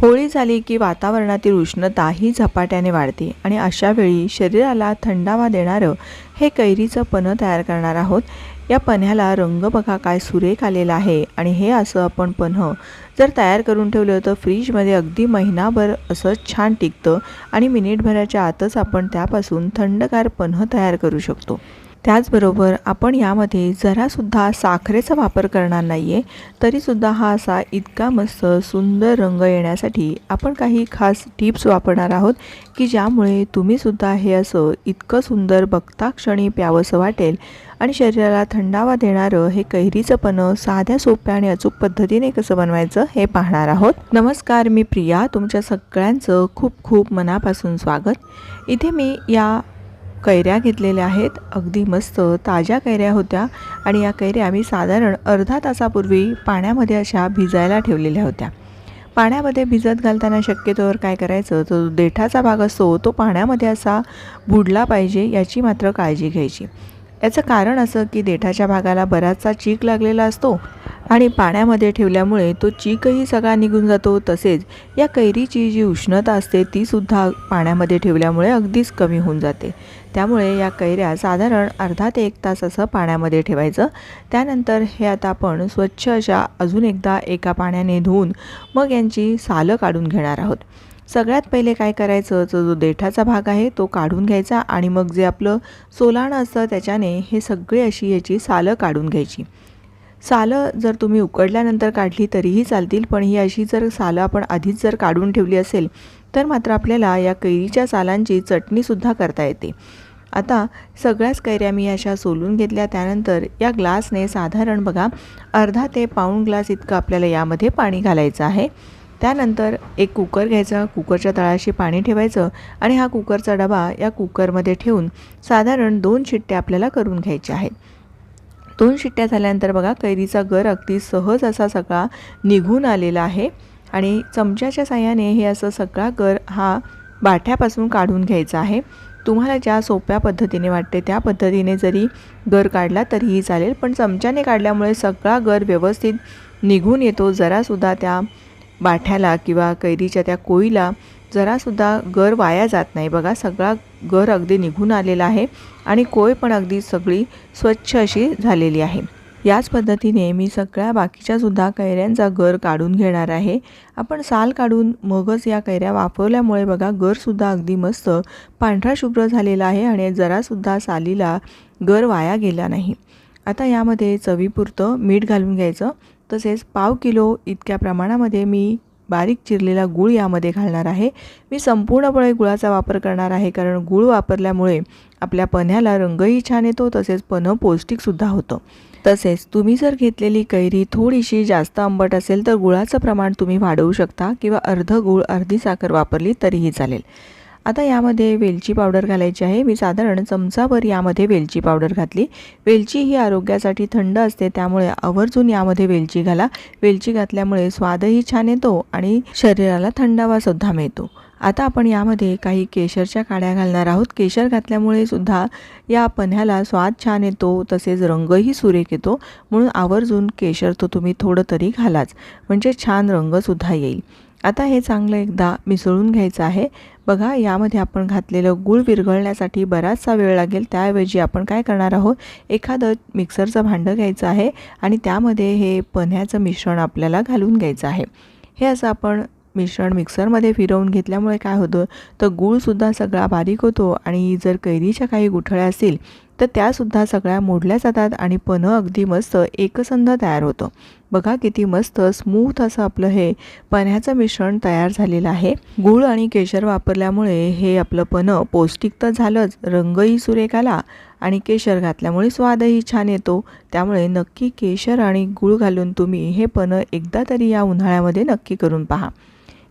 होळी झाली की वातावरणातील उष्णता ही झपाट्याने वाढते आणि अशा वेळी शरीराला थंडावा देणारं हे कैरीचं पनं तयार करणार आहोत. या पन्ह्याला रंग बघा काय सुरेख आलेला आहे आणि हे असं आपण पन्ह जर तयार करून ठेवलं तर फ्रीजमध्ये अगदी महिनाभर असं छान टिकतं आणि मिनिटभराच्या आतच आपण त्यापासून थंडगार पन्ह तयार करू शकतो. त्याचबरोबर आपण यामध्ये जरासुद्धा साखरेचा वापर करणार नाही आहे तरीसुद्धा हा असा इतका मस्त सुंदर रंग येण्यासाठी आपण काही खास टिप्स वापरणार आहोत की ज्यामुळे तुम्हीसुद्धा हे असं इतकं सुंदर बघता क्षणी प्यावंसं वाटेल आणि शरीराला थंडावा देणारं हे कैरीचं पण साध्या सोप्या आणि अचूक पद्धतीने कसं बनवायचं हे पाहणार आहोत. नमस्कार मी प्रिया. तुमच्या सगळ्यांचं खूप खूप मनापासून स्वागत. इथे मी या कैऱ्या घेतलेल्या आहेत. अगदी मस्त ताज्या कैऱ्या होत्या आणि या कैऱ्या आम्ही साधारण अर्धा तासापूर्वी पाण्यामध्ये अशा भिजायला ठेवलेल्या होत्या. पाण्यामध्ये भिजत घालताना शक्यतोवर काय करायचं? तो जो देठाचा भाग असतो तो पाण्यामध्ये असा बुडला पाहिजे याची मात्र काळजी घ्यायची. याचं कारण असं की देठाच्या भागाला बराचसा चीक लागलेला असतो आणि पाण्यामध्ये ठेवल्यामुळे तो चीकही सगळा निघून जातो. तसेच या कैरीची जी उष्णता असते तीसुद्धा पाण्यामध्ये ठेवल्यामुळे अगदीच कमी होऊन जाते. त्यामुळे या कैऱ्या साधारण अर्धा ते एक तास असं पाण्यामध्ये ठेवायचं. त्यानंतर हे आता आपण स्वच्छ अशा अजून एकदा एका पाण्याने धुवून मग यांची सालं काढून घेणार आहोत. सगळ्यात पहिले काय करायचं? तो जो देठाचा भाग आहे तो काढून घ्यायचा आणि मग जे आपलं सोलाणं असतं त्याच्याने हे सगळी अशी याची सालं काढून घ्यायची. सालं जर तुम्ही उकडल्यानंतर काढली तरीही चालतील पण ही अशी जर सालं आपण आधीच जर काढून ठेवली असेल तर मात्र आपल्याला या कैरीच्या सालांची चटणीसुद्धा करता येते. आता सगळ्याच कैऱ्या मी अशा सोलून घेतल्या त्यानंतर या ग्लासने साधारण बघा अर्धा ते पाऊण ग्लास इतकं आपल्याला यामध्ये पाणी घालायचं आहे. त्यानंतर एक कुकर घ्यायचा कुकरच्या तळाशी पाणी ठेवायचं आणि हा कुकरचा डबा या कुकरमध्ये ठेवून साधारण दोन शिट्ट्या आपल्याला करून घ्यायच्या आहेत. दोन शिट्ट्या झाल्यानंतर बघा कैरीचा गर अगदी सहज असा सगळा निघून आलेला आहे आणि चमच्याच्या साह्याने हे असं सगळा गर हा बाठ्यापासून काढून घ्यायचा आहे. तुम्हाला ज्या सोप्या पद्धतीने वाटते त्या पद्धतीने जरी गर काढला तरीही चालेल पण चमच्याने काढल्यामुळे सगळा गर व्यवस्थित निघून येतो. जरासुद्धा त्या बाठ्याला किंवा कैरीच्या त्या कोळीला जरासुद्धा गर वाया जात नाही. बघा सगळा गर अगदी निघून आलेला आहे आणि कोय पण अगदी सगळी स्वच्छ अशी झालेली आहे. याच पद्धतीने मी सगळ्या बाकीच्यासुद्धा कैऱ्यांचा गर काढून घेणार आहे. आपण साल काढून मगच या कैऱ्या वापरल्यामुळे बघा गरसुद्धा अगदी मस्त पांढरा शुभ्र झालेला आहे आणि जरासुद्धा सालीला गर वाया गेला नाही. आता यामध्ये चवीपुरतं मीठ घालून घ्यायचं. तसेच पाव किलो इतक्या प्रमाणामध्ये मी बारीक चिरलेला गूळ यामध्ये घालणार आहे. मी संपूर्णपणे गुळाचा वापर करणार आहे कारण गूळ वापरल्यामुळे आपल्या पन्ह्याला रंगही छान येतो तसेच पन्हं पौष्टिकसुद्धा होतं. तसेच तुम्ही जर घेतलेली कैरी थोडीशी जास्त आंबट असेल तर गुळाचं प्रमाण तुम्ही वाढवू शकता किंवा अर्ध गूळ अर्धी साखर वापरली तरीही चालेल. आता यामध्ये वेलची पावडर घालायची आहे. मी साधारण चमचाभर यामध्ये वेलची पावडर घातली. वेलची ही आरोग्यासाठी थंड असते त्यामुळे आवर्जून यामध्ये वेलची घाला. वेलची घातल्यामुळे स्वादही छान येतो आणि शरीराला थंडावासुद्धा मिळतो. आता आपण यामध्ये काही केशरच्या काड्या घालणार आहोत. केशर घातल्यामुळे सुद्धा या पन्ह्याला स्वाद छान येतो तसेच रंगही सुरेख येतो. म्हणून आवर्जून केशर तो तुम्ही थोडं तरी घालाच. म्हणजे छान रंगसुद्धा येईल. आता हे चांगलं एकदा मिसळून घ्यायचं आहे. बघा यामध्ये आपण घातलेलं गूळ विरघळण्यासाठी बराचसा वेळ लागेल. त्याऐवजी आपण काय करणार आहोत? एखादं मिक्सरचं भांडं घ्यायचं आहे आणि त्यामध्ये हे पन्ह्याचं मिश्रण आपल्याला घालून घ्यायचं आहे. हे असं आपण मिश्रण मिक्सरमध्ये फिरवून घेतल्यामुळे काय होतं? तर गूळसुद्धा सगळा बारीक होतो आणि जर कैरीच्या काही गुठळ्या असतील तर त्यासुद्धा सगळ्या मोडल्या जातात आणि पन्हं अगदी मस्त एकसंध तयार होतं. बघा किती मस्त स्मूथ असं आपलं हे पन्ह्याचं मिश्रण तयार झालेलं आहे. गूळ आणि केशर वापरल्यामुळे हे आपलं पन्हं पौष्टिक तर झालंच रंगही सुरेख आला आणि केशर घातल्यामुळे स्वादही छान येतो. त्यामुळे नक्की केशर आणि गूळ घालून तुम्ही हे पन एकदा तरी या उन्हाळ्यामध्ये नक्की करून पहा.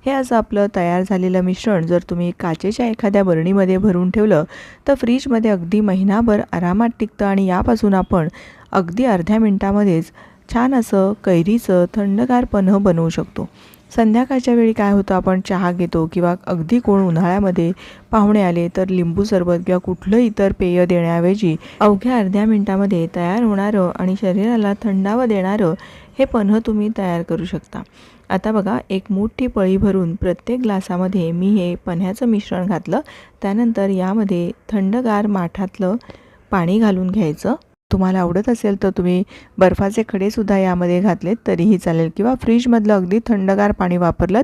हे असं आपलं तयार झालेलं मिश्रण जर तुम्ही काचेच्या एखाद्या बरणीमध्ये भरून ठेवलं तर फ्रीजमध्ये अगदी महिनाभर आरामात टिकतं आणि यापासून आपण अगदी अर्ध्या मिनटामध्येच छान असं कैरीचं थंडगार पन्ह बनवू शकतो. संध्याकाळच्या वेळी काय होतं आपण चहा घेतो किंवा अगदी कोण उन्हाळ्यामध्ये पाहुणे आले तर लिंबू सरबत किंवा कुठलं इतर पेय देण्याऐवजी अवघ्या अर्ध्या मिनटामध्ये तयार होणारं आणि शरीराला थंडावा देणारं हे पन्हं तुम्ही तयार करू शकता. आता बघा एक मोठी पळी भरून प्रत्येक ग्लासामध्ये मी हे पन्ह्याचं मिश्रण घातलं. त्यानंतर यामध्ये थंडगार माठातलं पाणी घालून घ्यायचं. तुम्हाला आवडत असेल तर तुम्ही बर्फाचे खडेसुद्धा यामध्ये घातलेत तरीही चालेल. किंवा फ्रीजमधलं अगदी थंडगार पाणी वापरलं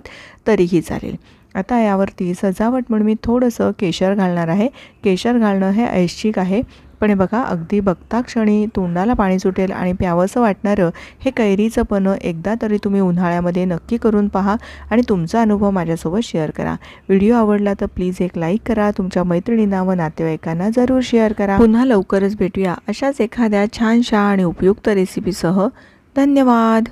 तरीही चालेल. आता यावरती सजावट म्हणून मी थोडंसं केशर घालणार आहे. केशर घालणं हे ऐच्छिक आहे. पण हे बघा अगदी बघता क्षणी तोंडाला पाणी सुटेल आणि प्यावंसं वाटणारं हे कैरीचं पनं एकदा तरी तुम्ही उन्हाळ्यामध्ये नक्की करून पहा आणि तुमचा अनुभव माझ्यासोबत शेअर करा. व्हिडिओ आवडला तर प्लीज एक लाईक करा तुमच्या मैत्रिणींना व नातेवाईकांना जरूर शेअर करा. पुन्हा लवकरच भेटूया अशाच एखाद्या छानशा आणि उपयुक्त रेसिपीसह धन्यवाद!